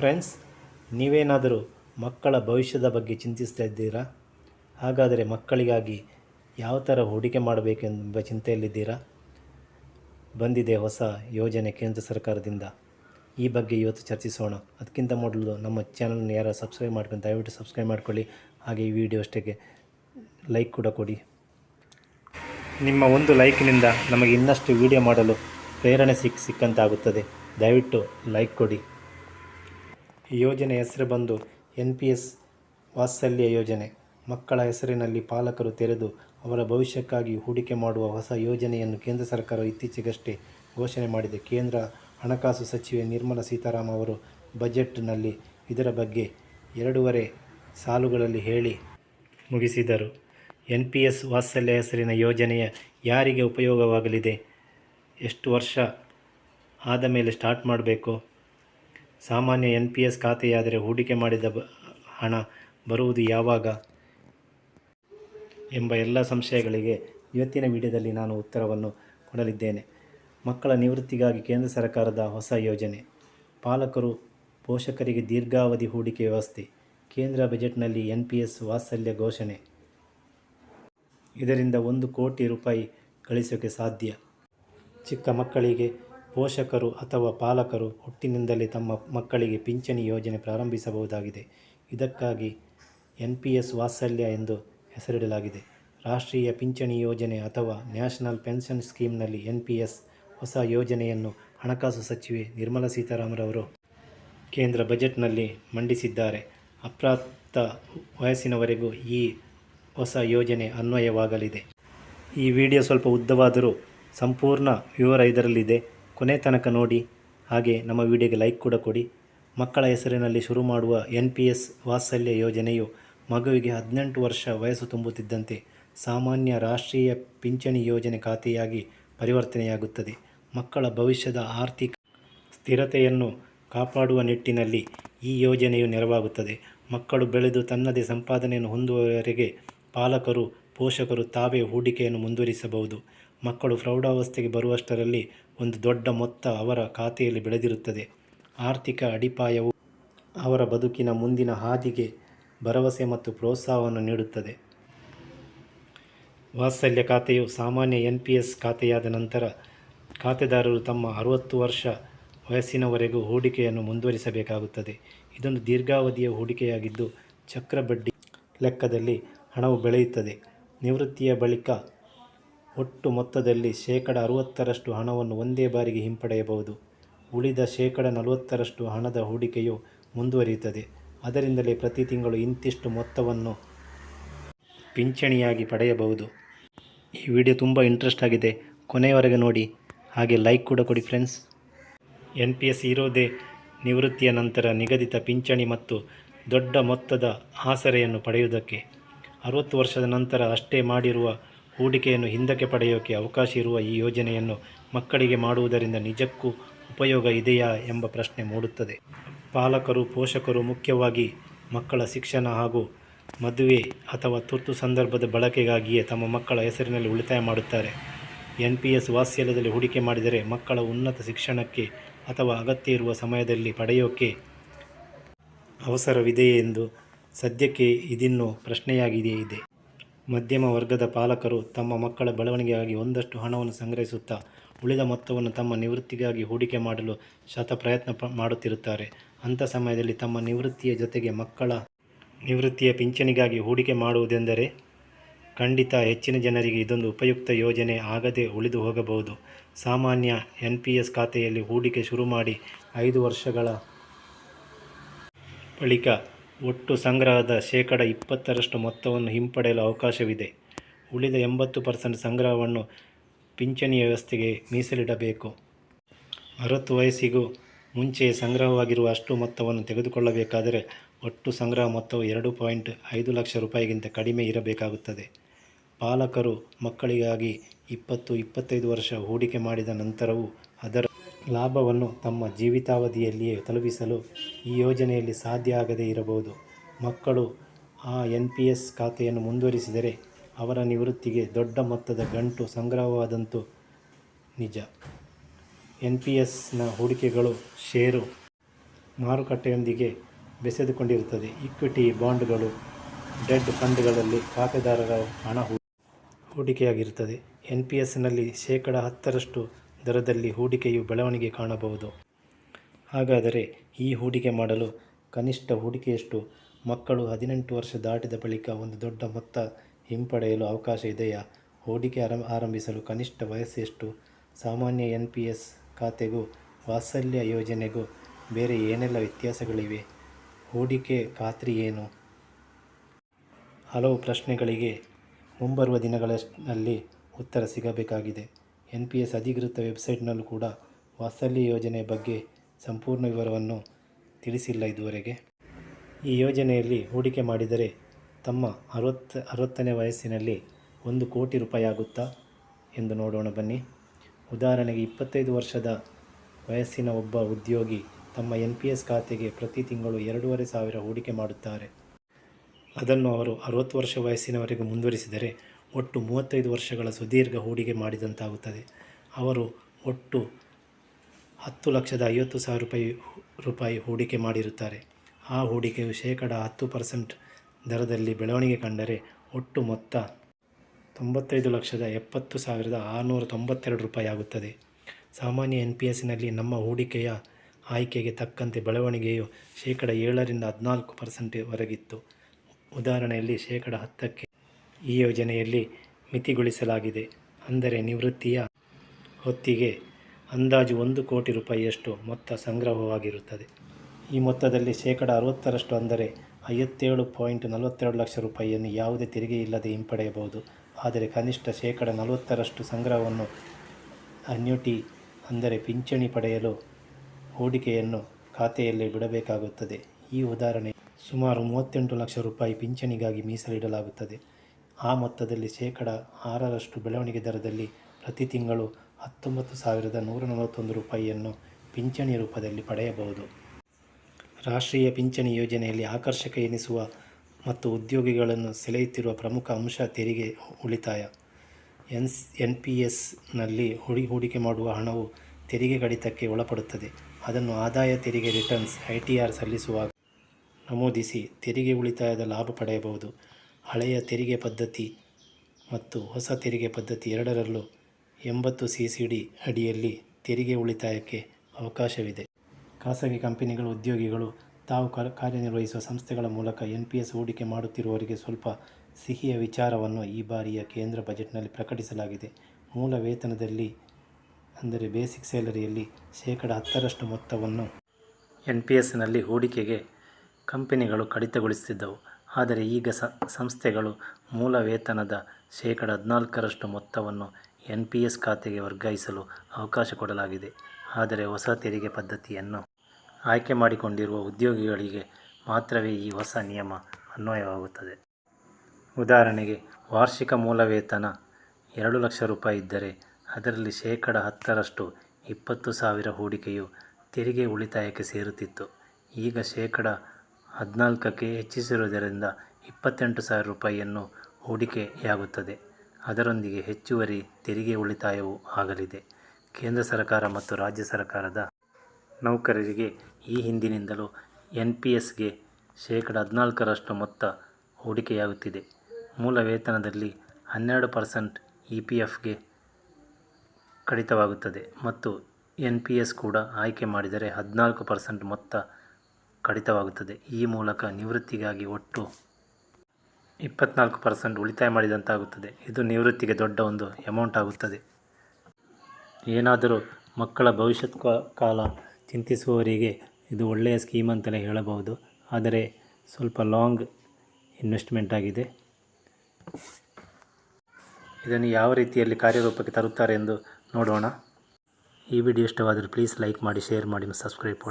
Friends, ನೀವೇನಾದರೂ ಮಕ್ಕಳ ಭವಿಷ್ಯದ ಬಗ್ಗೆ ಚಿಂತಿಸ್ತಾ ಇದ್ದೀರಾ? ಹಾಗಾದರೆ ಮಕ್ಕಳಿಗಾಗಿ ಯಾವ ಥರ ಹೂಡಿಕೆ ಮಾಡಬೇಕೆಂಬ ಚಿಂತೆಯಲ್ಲಿದ್ದೀರಾ? ಬಂದಿದೆ ಹೊಸ ಯೋಜನೆ ಕೇಂದ್ರ ಸರ್ಕಾರದಿಂದ. ಈ ಬಗ್ಗೆ ಇವತ್ತು ಚರ್ಚಿಸೋಣ. ಅದಕ್ಕಿಂತ ಮೊದಲು ನಮ್ಮ ಚಾನಲ್ನ ಯಾರು ಸಬ್ಸ್ಕ್ರೈಬ್ ಮಾಡ್ಕೊಂಡು ದಯವಿಟ್ಟು ಸಬ್ಸ್ಕ್ರೈಬ್ ಮಾಡ್ಕೊಳ್ಳಿ. ಹಾಗೆ ಈ ವಿಡಿಯೋ ಅಷ್ಟಕ್ಕೆ ಲೈಕ್ ಕೂಡ ಕೊಡಿ. ನಿಮ್ಮ ಒಂದು ಲೈಕ್ನಿಂದ ನಮಗೆ ಇನ್ನಷ್ಟು ವಿಡಿಯೋ ಮಾಡಲು ಪ್ರೇರಣೆ ಸಿಕ್, ಸಿಕ್ಕಂತಾಗುತ್ತದೆ. ದಯವಿಟ್ಟು ಲೈಕ್ ಕೊಡಿ. ಈ ಯೋಜನೆ ಹೆಸರು ಬಂದು ಎನ್ ಪಿ ಎಸ್ ವಾತ್ಸಲ್ಯ ಯೋಜನೆ. ಮಕ್ಕಳ ಹೆಸರಿನಲ್ಲಿ ಪಾಲಕರು ತೆರೆದು ಅವರ ಭವಿಷ್ಯಕ್ಕಾಗಿ ಹೂಡಿಕೆ ಮಾಡುವ ಹೊಸ ಯೋಜನೆಯನ್ನು ಕೇಂದ್ರ ಸರ್ಕಾರ ಇತ್ತೀಚೆಗಷ್ಟೇ ಘೋಷಣೆ ಮಾಡಿದೆ. ಕೇಂದ್ರ ಹಣಕಾಸು ಸಚಿವೆ ನಿರ್ಮಲಾ ಸೀತಾರಾಮನ್ ಅವರು ಬಜೆಟ್ನಲ್ಲಿ ಇದರ ಬಗ್ಗೆ ಎರಡೂವರೆ ಸಾಲುಗಳಲ್ಲಿ ಹೇಳಿ ಮುಗಿಸಿದರು. ಎನ್ ಪಿ ಎಸ್ ವಾತ್ಸಲ್ಯ ಹೆಸರಿನ ಯೋಜನೆಯ ಯಾರಿಗೆ ಉಪಯೋಗವಾಗಲಿದೆ? ಎಷ್ಟು ವರ್ಷ ಆದ ಮೇಲೆ ಸ್ಟಾರ್ಟ್ ಮಾಡಬೇಕು? ಸಾಮಾನ್ಯ ಎನ್ ಪಿ ಎಸ್ ಖಾತೆಯಾದರೆ ಹೂಡಿಕೆ ಮಾಡಿದ ಹಣ ಬರುವುದು ಯಾವಾಗ? ಎಂಬ ಎಲ್ಲ ಸಂಶಯಗಳಿಗೆ ಇವತ್ತಿನ ವಿಡಿಯೋದಲ್ಲಿ ನಾನು ಉತ್ತರವನ್ನು ಕೊಡಲಿದ್ದೇನೆ. ಮಕ್ಕಳ ನಿವೃತ್ತಿಗಾಗಿ ಕೇಂದ್ರ ಸರ್ಕಾರದ ಹೊಸ ಯೋಜನೆ. ಪಾಲಕರು, ಪೋಷಕರಿಗೆ ದೀರ್ಘಾವಧಿ ಹೂಡಿಕೆ ವ್ಯವಸ್ಥೆ. ಕೇಂದ್ರ ಬಜೆಟ್ನಲ್ಲಿ ಎನ್ ಪಿ ಎಸ್ ವಾತ್ಸಲ್ಯ ಘೋಷಣೆ. ಇದರಿಂದ ಒಂದು ಕೋಟಿ ರೂಪಾಯಿ ಗಳಿಸೋಕೆ ಸಾಧ್ಯ. ಚಿಕ್ಕ ಮಕ್ಕಳಿಗೆ ಪೋಷಕರು ಅಥವಾ ಪಾಲಕರು ಹುಟ್ಟಿನಿಂದಲೇ ತಮ್ಮ ಮಕ್ಕಳಿಗೆ ಪಿಂಚಣಿ ಯೋಜನೆ ಪ್ರಾರಂಭಿಸಬಹುದಾಗಿದೆ. ಇದಕ್ಕಾಗಿ ಎನ್ ಪಿ ಎಸ್ ವಾತ್ಸಲ್ಯ ಎಂದು ಹೆಸರಿಡಲಾಗಿದೆ. ರಾಷ್ಟ್ರೀಯ ಪಿಂಚಣಿ ಯೋಜನೆ ಅಥವಾ ನ್ಯಾಷನಲ್ ಪೆನ್ಷನ್ ಸ್ಕೀಮ್ನಲ್ಲಿ ಎನ್ ಪಿ ಎಸ್ ಹೊಸ ಯೋಜನೆಯನ್ನು ಹಣಕಾಸು ಸಚಿವೆ ನಿರ್ಮಲಾ ಸೀತಾರಾಮರವರು ಕೇಂದ್ರ ಬಜೆಟ್ನಲ್ಲಿ ಮಂಡಿಸಿದ್ದಾರೆ. ಅಪ್ರಾಪ್ತ ವಯಸ್ಸಿನವರೆಗೂ ಈ ಹೊಸ ಯೋಜನೆ ಅನ್ವಯವಾಗಲಿದೆ. ಈ ವಿಡಿಯೋ ಸ್ವಲ್ಪ ಉದ್ದವಾದರೂ ಸಂಪೂರ್ಣ ವಿವರ ಇದರಲ್ಲಿದೆ. ಕೊನೆ ತನಕ ನೋಡಿ. ಹಾಗೆ ನಮ್ಮ ವಿಡಿಯೋಗೆ ಲೈಕ್ ಕೂಡ ಕೊಡಿ. ಮಕ್ಕಳ ಹೆಸರಿನಲ್ಲಿ ಶುರು ಮಾಡುವ ಎನ್ ಪಿ ಎಸ್ ವಾತ್ಸಲ್ಯ ಯೋಜನೆಯು ಮಗುವಿಗೆ ಹದಿನೆಂಟು ವರ್ಷ ವಯಸ್ಸು ತುಂಬುತ್ತಿದ್ದಂತೆ ಸಾಮಾನ್ಯ ರಾಷ್ಟ್ರೀಯ ಪಿಂಚಣಿ ಯೋಜನೆ ಖಾತೆಯಾಗಿ ಪರಿವರ್ತನೆಯಾಗುತ್ತದೆ. ಮಕ್ಕಳ ಭವಿಷ್ಯದ ಆರ್ಥಿಕ ಸ್ಥಿರತೆಯನ್ನು ಕಾಪಾಡುವ ನಿಟ್ಟಿನಲ್ಲಿ ಈ ಯೋಜನೆಯು ನೆರವಾಗುತ್ತದೆ. ಮಕ್ಕಳು ಬೆಳೆದು ತನ್ನದೇ ಸಂಪಾದನೆಯನ್ನು ಹೊಂದುವವರೆಗೆ ಪಾಲಕರು ಪೋಷಕರು ತಾವೇ ಹೂಡಿಕೆಯನ್ನು ಮುಂದುವರಿಸಬಹುದು. ಮಕ್ಕಳು ಪ್ರೌಢಾವಸ್ಥೆಗೆ ಬರುವಷ್ಟರಲ್ಲಿ ಒಂದು ದೊಡ್ಡ ಮೊತ್ತ ಅವರ ಖಾತೆಯಲ್ಲಿ ಬೆಳೆದಿರುತ್ತದೆ. ಆರ್ಥಿಕ ಅಡಿಪಾಯವು ಅವರ ಬದುಕಿನ ಮುಂದಿನ ಹಾದಿಗೆ ಭರವಸೆ ಮತ್ತು ಪ್ರೋತ್ಸಾಹವನ್ನು ನೀಡುತ್ತದೆ. ವಾತ್ಸಲ್ಯ ಖಾತೆಯು ಸಾಮಾನ್ಯ ಎನ್ ಪಿ ಎಸ್ ಖಾತೆಯಾದ ನಂತರ ಖಾತೆದಾರರು ತಮ್ಮ ಅರುವತ್ತು ವರ್ಷ ವಯಸ್ಸಿನವರೆಗೂ ಹೂಡಿಕೆಯನ್ನು ಮುಂದುವರಿಸಬೇಕಾಗುತ್ತದೆ. ಇದೊಂದು ದೀರ್ಘಾವಧಿಯ ಹೂಡಿಕೆಯಾಗಿದ್ದು ಚಕ್ರ ಬಡ್ಡಿ ಲೆಕ್ಕದಲ್ಲಿ ಹಣವು ಬೆಳೆಯುತ್ತದೆ. ನಿವೃತ್ತಿಯ ಬಳಿಕ ಒಟ್ಟು ಮೊತ್ತದಲ್ಲಿ ಶೇಕಡ ಅರುವತ್ತರಷ್ಟು ಹಣವನ್ನು ಒಂದೇ ಬಾರಿಗೆ ಹಿಂಪಡೆಯಬಹುದು. ಉಳಿದ ಶೇಕಡ ನಲವತ್ತರಷ್ಟು ಹಣದ ಹೂಡಿಕೆಯು ಮುಂದುವರಿಯುತ್ತದೆ. ಅದರಿಂದಲೇ ಪ್ರತಿ ತಿಂಗಳು ಇಂತಿಷ್ಟು ಮೊತ್ತವನ್ನು ಪಿಂಚಣಿಯಾಗಿ ಪಡೆಯಬಹುದು. ಈ ವಿಡಿಯೋ ತುಂಬ ಇಂಟ್ರೆಸ್ಟ್ ಆಗಿದೆ. ಕೊನೆಯವರೆಗೆ ನೋಡಿ. ಹಾಗೆ ಲೈಕ್ ಕೂಡ ಕೊಡಿ ಫ್ರೆಂಡ್ಸ್. ಎನ್ ಪಿ ಎಸ್ ಇರೋದೇ ನಿವೃತ್ತಿಯ ನಂತರ ನಿಗದಿತ ಪಿಂಚಣಿ ಮತ್ತು ದೊಡ್ಡ ಮೊತ್ತದ ಆಸರೆಯನ್ನು ಪಡೆಯುವುದಕ್ಕೆ ಅರುವತ್ತು ವರ್ಷದ ನಂತರ ಅಷ್ಟೇ ಮಾಡಿರುವ ಹೂಡಿಕೆಯನ್ನು ಹಿಂದಕ್ಕೆ ಪಡೆಯೋಕೆ ಅವಕಾಶ ಇರುವ ಈ ಯೋಜನೆಯನ್ನು ಮಕ್ಕಳಿಗೆ ಮಾಡುವುದರಿಂದ ನಿಜಕ್ಕೂ ಉಪಯೋಗ ಇದೆಯಾ ಎಂಬ ಪ್ರಶ್ನೆ ಮೂಡುತ್ತದೆ. ಪಾಲಕರು, ಪೋಷಕರು ಮುಖ್ಯವಾಗಿ ಮಕ್ಕಳ ಶಿಕ್ಷಣ ಹಾಗೂ ಮದುವೆ ಅಥವಾ ತುರ್ತು ಸಂದರ್ಭದ ಬಳಕೆಗಾಗಿಯೇ ತಮ್ಮ ಮಕ್ಕಳ ಹೆಸರಿನಲ್ಲಿ ಉಳಿತಾಯ ಮಾಡುತ್ತಾರೆ. ಎನ್ ಪಿ ಎಸ್ ವಾತ್ಸಲ್ಯದಲ್ಲಿ ಹೂಡಿಕೆ ಮಾಡಿದರೆ ಮಕ್ಕಳ ಉನ್ನತ ಶಿಕ್ಷಣಕ್ಕೆ ಅಥವಾ ಅಗತ್ಯ ಇರುವ ಸಮಯದಲ್ಲಿ ಪಡೆಯೋಕೆ ಅವಸರವಿದೆಯೇ ಎಂದು ಸದ್ಯಕ್ಕೆ ಇದಿನ್ನೂ ಪ್ರಶ್ನೆಯಾಗಿದೆ ಇದೆ. ಮಧ್ಯಮ ವರ್ಗದ ಪಾಲಕರು ತಮ್ಮ ಮಕ್ಕಳ ಬೆಳವಣಿಗೆಗಾಗಿ ಒಂದಷ್ಟು ಹಣವನ್ನು ಸಂಗ್ರಹಿಸುತ್ತಾ, ಉಳಿದ ಮೊತ್ತವನ್ನು ತಮ್ಮ ನಿವೃತ್ತಿಗಾಗಿ ಹೂಡಿಕೆ ಮಾಡಲು ಶತ ಪ್ರಯತ್ನ ಪ, ಮಾಡುತ್ತಿರುತ್ತಾರೆ. ಅಂಥ ಸಮಯದಲ್ಲಿ ತಮ್ಮ ನಿವೃತ್ತಿಯ ಜೊತೆಗೆ ಮಕ್ಕಳ ನಿವೃತ್ತಿಯ ಪಿಂಚಣಿಗಾಗಿ ಹೂಡಿಕೆ ಮಾಡುವುದೆಂದರೆ ಖಂಡಿತ ಹೆಚ್ಚಿನ ಜನರಿಗೆ ಇದೊಂದು ಉಪಯುಕ್ತ ಯೋಜನೆ ಆಗದೆ ಉಳಿದು ಹೋಗಬಹುದು. ಸಾಮಾನ್ಯ ಎನ್ ಪಿ ಎಸ್ ಖಾತೆಯಲ್ಲಿ ಹೂಡಿಕೆ ಶುರು ಮಾಡಿ ಐದು ವರ್ಷಗಳ ಬಳಿಕ ಒಟ್ಟು ಸಂಗ್ರಹದ ಶೇಕಡ ಇಪ್ಪತ್ತರಷ್ಟು ಮೊತ್ತವನ್ನು ಹಿಂಪಡೆಯಲು ಅವಕಾಶವಿದೆ. ಉಳಿದ ಎಂಬತ್ತು ಪರ್ಸೆಂಟ್ ಸಂಗ್ರಹವನ್ನು ಪಿಂಚಣಿ ವ್ಯವಸ್ಥೆಗೆ ಮೀಸಲಿಡಬೇಕು. ಅರವತ್ತು ವಯಸ್ಸಿಗೂ ಮುಂಚೆಯೇ ಸಂಗ್ರಹವಾಗಿರುವ ಅಷ್ಟು ಮೊತ್ತವನ್ನು ತೆಗೆದುಕೊಳ್ಳಬೇಕಾದರೆ ಒಟ್ಟು ಸಂಗ್ರಹ ಮೊತ್ತವು ಎರಡು ಪಾಯಿಂಟ್ ಐದು ಲಕ್ಷ ರೂಪಾಯಿಗಿಂತ ಕಡಿಮೆ ಇರಬೇಕಾಗುತ್ತದೆ. ಪಾಲಕರು ಮಕ್ಕಳಿಗಾಗಿ ಇಪ್ಪತ್ತು ಇಪ್ಪತ್ತೈದು ವರ್ಷ ಹೂಡಿಕೆ ಮಾಡಿದ ನಂತರವೂ ಅದರ ಲಾಭವನ್ನು ತಮ್ಮ ಜೀವಿತಾವಧಿಯಲ್ಲಿಯೇ ತಲುಪಿಸಲು ಈ ಯೋಜನೆಯಲ್ಲಿ ಸಾಧ್ಯ ಆಗದೇ ಇರಬಹುದು. ಮಕ್ಕಳು ಆ ಎನ್ ಪಿ ಎಸ್ ಖಾತೆಯನ್ನು ಮುಂದುವರಿಸಿದರೆ ಅವರ ನಿವೃತ್ತಿಗೆ ದೊಡ್ಡ ಮೊತ್ತದ ಗಂಟು ಸಂಗ್ರಹವಾದಂತೂ ನಿಜ. ಎನ್ ಪಿ ಎಸ್ನ ಹೂಡಿಕೆಗಳು ಷೇರು ಮಾರುಕಟ್ಟೆಯೊಂದಿಗೆ ಬೆಸೆದುಕೊಂಡಿರುತ್ತದೆ. ಇಕ್ವಿಟಿ ಬಾಂಡ್ಗಳು, ಡೆಡ್ ಫಂಡ್ಗಳಲ್ಲಿ ಖಾತೆದಾರರ ಹಣ ಹೂಡಿಕೆಯಾಗಿರುತ್ತದೆ. ಎನ್ ಪಿ ಎಸ್ನಲ್ಲಿ ಶೇಕಡ ಹತ್ತರಷ್ಟು ದರದಲ್ಲಿ ಹೂಡಿಕೆಯು ಬೆಳವಣಿಗೆ ಕಾಣಬಹುದು. ಹಾಗಾದರೆ ಈ ಹೂಡಿಕೆ ಮಾಡಲು ಕನಿಷ್ಠ ಹೂಡಿಕೆಯಷ್ಟು ಮಕ್ಕಳು ಹದಿನೆಂಟು ವರ್ಷ ದಾಟಿದ ಬಳಿಕ ಒಂದು ದೊಡ್ಡ ಮೊತ್ತ ಹಿಂಪಡೆಯಲು ಅವಕಾಶ ಇದೆಯಾ? ಹೂಡಿಕೆ ಆರಂಭ ಆರಂಭಿಸಲು ಕನಿಷ್ಠ ವಯಸ್ಸೆಷ್ಟು? ಸಾಮಾನ್ಯ ಎನ್ ಪಿ ಎಸ್ ಖಾತೆಗೂ ವಾತ್ಸಲ್ಯ ಯೋಜನೆಗೂ ಬೇರೆ ಏನೆಲ್ಲ ವ್ಯತ್ಯಾಸಗಳಿವೆ? ಹೂಡಿಕೆ ಖಾತ್ರಿ ಏನು? ಹಲವು ಪ್ರಶ್ನೆಗಳಿಗೆ ಮುಂಬರುವ ದಿನಗಳಲ್ಲಿ ಉತ್ತರ ಸಿಗಬೇಕಾಗಿದೆ. ಎನ್ ಪಿ ಎಸ್ ಅಧಿಕೃತ ವೆಬ್ಸೈಟ್ನಲ್ಲೂ ಕೂಡ ವಾತ್ಸಲ್ಯ ಯೋಜನೆ ಬಗ್ಗೆ ಸಂಪೂರ್ಣ ವಿವರವನ್ನು ತಿಳಿಸಿಲ್ಲ ಇದುವರೆಗೆ. ಈ ಯೋಜನೆಯಲ್ಲಿ ಹೂಡಿಕೆ ಮಾಡಿದರೆ ತಮ್ಮ ಅರವತ್ತು, ಅರವತ್ತನೇ ವಯಸ್ಸಿನಲ್ಲಿ ಒಂದು ಕೋಟಿ ರೂಪಾಯಿ ಆಗುತ್ತಾ ಎಂದು ನೋಡೋಣ ಬನ್ನಿ. ಉದಾಹರಣೆಗೆ ಇಪ್ಪತ್ತೈದು ವರ್ಷದ ವಯಸ್ಸಿನ ಒಬ್ಬ ಉದ್ಯೋಗಿ ತಮ್ಮ ಎನ್ ಪಿ ಎಸ್ ಖಾತೆಗೆ ಪ್ರತಿ ತಿಂಗಳು ಎರಡೂವರೆ ಸಾವಿರ ಹೂಡಿಕೆ ಮಾಡುತ್ತಾರೆ. ಅದನ್ನು ಅವರು ಅರವತ್ತು ವರ್ಷ ವಯಸ್ಸಿನವರೆಗೂ ಮುಂದುವರಿಸಿದರೆ ಒಟ್ಟು ಮೂವತ್ತೈದು ವರ್ಷಗಳ ಸುದೀರ್ಘ ಹೂಡಿಕೆ ಮಾಡಿದಂತಾಗುತ್ತದೆ. ಅವರು ಒಟ್ಟು ಹತ್ತು ಲಕ್ಷದ ಐವತ್ತು ಸಾವಿರ ರೂಪಾಯಿ ರೂಪಾಯಿ ಹೂಡಿಕೆ ಮಾಡಿರುತ್ತಾರೆ. ಆ ಹೂಡಿಕೆಯು ಶೇಕಡ ಹತ್ತು ಪರ್ಸೆಂಟ್ ದರದಲ್ಲಿ ಬೆಳವಣಿಗೆ ಕಂಡರೆ ಒಟ್ಟು ಮೊತ್ತ ತೊಂಬತ್ತೈದು ಲಕ್ಷದ ಎಪ್ಪತ್ತು ಸಾವಿರದ ಆರುನೂರ ತೊಂಬತ್ತೆರಡು ರೂಪಾಯಿ ಆಗುತ್ತದೆ. ಸಾಮಾನ್ಯ ಎನ್ ಪಿ ಎಸ್ನಲ್ಲಿ ನಮ್ಮ ಹೂಡಿಕೆಯ ಆಯ್ಕೆಗೆ ತಕ್ಕಂತೆ ಬೆಳವಣಿಗೆಯು ಶೇಕಡ ಏಳರಿಂದ ಹದಿನಾಲ್ಕು ಪರ್ಸೆಂಟ್ವರೆಗಿತ್ತು ಉದಾಹರಣೆಯಲ್ಲಿ ಶೇಕಡ ಹತ್ತಕ್ಕೆ ಈ ಯೋಜನೆಯಲ್ಲಿ ಮಿತಿಗೊಳಿಸಲಾಗಿದೆ. ಅಂದರೆ ನಿವೃತ್ತಿಯ ಹೊತ್ತಿಗೆ ಅಂದಾಜು ಒಂದು ಕೋಟಿ ರೂಪಾಯಿಯಷ್ಟು ಮೊತ್ತ ಸಂಗ್ರಹವಾಗಿರುತ್ತದೆ. ಈ ಮೊತ್ತದಲ್ಲಿ ಶೇಕಡ ಅರವತ್ತರಷ್ಟು ಅಂದರೆ ಐವತ್ತೇಳು ಪಾಯಿಂಟ್ ನಲವತ್ತೆರಡು ಲಕ್ಷ ರೂಪಾಯಿಯನ್ನು ಯಾವುದೇ ತೆರಿಗೆ ಇಲ್ಲದೆ ಹಿಂಪಡೆಯಬಹುದು. ಆದರೆ ಕನಿಷ್ಠ ಶೇಕಡ ನಲವತ್ತರಷ್ಟು ಸಂಗ್ರಹವನ್ನು ಅನ್ಯೂಟಿ ಅಂದರೆ ಪಿಂಚಣಿ ಪಡೆಯಲು ಹೂಡಿಕೆಯನ್ನು ಖಾತೆಯಲ್ಲಿ ಬಿಡಬೇಕಾಗುತ್ತದೆ. ಈ ಉದಾಹರಣೆ ಸುಮಾರು ಮೂವತ್ತೆಂಟು ಲಕ್ಷ ರೂಪಾಯಿ ಪಿಂಚಣಿಗಾಗಿ ಮೀಸಲಿಡಲಾಗುತ್ತದೆ. ಆ ಮೊತ್ತದಲ್ಲಿ ಶೇಕಡ ಆರರಷ್ಟು ಬೆಳವಣಿಗೆ ದರದಲ್ಲಿ ಪ್ರತಿ ತಿಂಗಳು ಹತ್ತೊಂಬತ್ತು ಸಾವಿರದ ನೂರ ನಲವತ್ತೊಂದು ರೂಪಾಯಿಯನ್ನು ಪಿಂಚಣಿ ರೂಪದಲ್ಲಿ ಪಡೆಯಬಹುದು. ರಾಷ್ಟ್ರೀಯ ಪಿಂಚಣಿ ಯೋಜನೆಯಲ್ಲಿ ಆಕರ್ಷಕ ಎನಿಸುವ ಮತ್ತು ಉದ್ಯೋಗಿಗಳನ್ನು ಸೆಳೆಯುತ್ತಿರುವ ಪ್ರಮುಖ ಅಂಶ ತೆರಿಗೆ ಉಳಿತಾಯ. ಎನ್ಸ್ ಎನ್ ಪಿ ಎಸ್ನಲ್ಲಿ ಹುಡಿ ಹೂಡಿಕೆ ಮಾಡುವ ಹಣವು ತೆರಿಗೆ ಕಡಿತಕ್ಕೆ ಒಳಪಡುತ್ತದೆ. ಅದನ್ನು ಆದಾಯ ತೆರಿಗೆ ರಿಟರ್ನ್ಸ್, ಐ ಟಿ ಆರ್ ಸಲ್ಲಿಸುವಾಗ ನಮೂದಿಸಿ ತೆರಿಗೆ ಉಳಿತಾಯದ ಲಾಭ ಪಡೆಯಬಹುದು. ಹಳೆಯ ತೆರಿಗೆ ಪದ್ಧತಿ ಮತ್ತು ಹೊಸ ತೆರಿಗೆ ಪದ್ಧತಿ ಎರಡರಲ್ಲೂ ಎಂಬತ್ತು ಸಿ ಸಿ ಡಿ ಅಡಿಯಲ್ಲಿ ತೆರಿಗೆ ಉಳಿತಾಯಕ್ಕೆ ಅವಕಾಶವಿದೆ. ಖಾಸಗಿ ಕಂಪನಿಗಳು, ಉದ್ಯೋಗಿಗಳು, ತಾವು ಕಾರ್ಯನಿರ್ವಹಿಸುವ ಸಂಸ್ಥೆಗಳ ಮೂಲಕ ಎನ್ ಪಿ ಎಸ್ ಹೂಡಿಕೆ ಮಾಡುತ್ತಿರುವವರಿಗೆ ಸ್ವಲ್ಪ ಸಿಹಿಯ ವಿಚಾರವನ್ನು ಈ ಬಾರಿಯ ಕೇಂದ್ರ ಬಜೆಟ್ನಲ್ಲಿ ಪ್ರಕಟಿಸಲಾಗಿದೆ. ಮೂಲ ವೇತನದಲ್ಲಿ, ಅಂದರೆ ಬೇಸಿಕ್ ಸ್ಯಾಲರಿಯಲ್ಲಿ ಶೇಕಡ ಹತ್ತರಷ್ಟು ಮೊತ್ತವನ್ನು ಎನ್ ಪಿ ಎಸ್ನಲ್ಲಿ ಹೂಡಿಕೆಗೆ ಕಂಪನಿಗಳು ಕಡಿತಗೊಳಿಸುತ್ತಿದ್ದವು. ಆದರೆ ಈಗ ಸಂಸ್ಥೆಗಳು ಮೂಲ ವೇತನದ ಶೇಕಡ ಹದಿನಾಲ್ಕರಷ್ಟು ಮೊತ್ತವನ್ನು ಎನ್ ಪಿ ಎಸ್ ಖಾತೆಗೆ ವರ್ಗಾಯಿಸಲು ಅವಕಾಶ ಕೊಡಲಾಗಿದೆ. ಆದರೆ ಹೊಸ ತೆರಿಗೆ ಪದ್ಧತಿಯನ್ನು ಆಯ್ಕೆ ಮಾಡಿಕೊಂಡಿರುವ ಉದ್ಯೋಗಿಗಳಿಗೆ ಮಾತ್ರವೇ ಈ ಹೊಸ ನಿಯಮ ಅನ್ವಯವಾಗುತ್ತದೆ. ಉದಾಹರಣೆಗೆ, ವಾರ್ಷಿಕ ಮೂಲ ವೇತನ ಎರಡು ಲಕ್ಷ ರೂಪಾಯಿ ಇದ್ದರೆ ಅದರಲ್ಲಿ ಶೇಕಡ ಹತ್ತರಷ್ಟು ಇಪ್ಪತ್ತು ಸಾವಿರ ಹೂಡಿಕೆಯು ತೆರಿಗೆ ಉಳಿತಾಯಕ್ಕೆ ಸೇರುತ್ತಿತ್ತು. ಈಗ ಶೇಕಡ ಹದಿನಾಲ್ಕಕ್ಕೆ ಹೆಚ್ಚಿಸಿರುವುದರಿಂದ ಇಪ್ಪತ್ತೆಂಟು ಸಾವಿರ ರೂಪಾಯಿಯನ್ನು ಹೂಡಿಕೆಯಾಗುತ್ತದೆ. ಅದರೊಂದಿಗೆ ಹೆಚ್ಚುವರಿ ತೆರಿಗೆ ಉಳಿತಾಯವೂ ಆಗಲಿದೆ. ಕೇಂದ್ರ ಸರ್ಕಾರ ಮತ್ತು ರಾಜ್ಯ ಸರ್ಕಾರದ ನೌಕರರಿಗೆ ಈ ಹಿಂದಿನಿಂದಲೂ ಎನ್ ಪಿ ಎಸ್ಗೆ ಶೇಕಡ ಹದಿನಾಲ್ಕರಷ್ಟು ಮೊತ್ತ ಹೂಡಿಕೆಯಾಗುತ್ತಿದೆ. ಮೂಲ ವೇತನದಲ್ಲಿ ಹನ್ನೆರಡು ಪರ್ಸೆಂಟ್ ಇ ಪಿ ಎಫ್ಗೆ ಕಡಿತವಾಗುತ್ತದೆ ಮತ್ತು ಎನ್ ಪಿ ಎಸ್ ಕೂಡ ಆಯ್ಕೆ ಮಾಡಿದರೆ ಹದಿನಾಲ್ಕು ಪರ್ಸೆಂಟ್ ಮೊತ್ತ ಕಡಿತವಾಗುತ್ತದೆ. ಈ ಮೂಲಕ ನಿವೃತ್ತಿಗಾಗಿ ಒಟ್ಟು ಇಪ್ಪತ್ನಾಲ್ಕು ಪರ್ಸೆಂಟ್ ಉಳಿತಾಯ ಮಾಡಿದಂತಾಗುತ್ತದೆ. ಇದು ನಿವೃತ್ತಿಗೆ ದೊಡ್ಡ ಒಂದು ಅಮೌಂಟ್ ಆಗುತ್ತದೆ. ಏನಾದರೂ ಮಕ್ಕಳ ಭವಿಷ್ಯತ್ ಕಾಲ ಚಿಂತಿಸುವವರಿಗೆ ಇದು ಒಳ್ಳೆಯ ಸ್ಕೀಮ್ ಅಂತಲೇ ಹೇಳಬಹುದು. ಆದರೆ ಸ್ವಲ್ಪ ಲಾಂಗ್ ಇನ್ವೆಸ್ಟ್ಮೆಂಟ್ ಆಗಿದೆ. ಇದನ್ನು ಯಾವ ರೀತಿಯಲ್ಲಿ ಕಾರ್ಯರೂಪಕ್ಕೆ ತರುತ್ತಾರೆ ಎಂದು ನೋಡೋಣ. ಈ ವಿಡಿಯೋ ಇಷ್ಟವಾದರೆ ಪ್ಲೀಸ್ ಲೈಕ್ ಮಾಡಿ ಶೇರ್ ಮಾಡಿ ಸಬ್ಸ್ಕ್ರೈಬ್ ಮಾಡಿ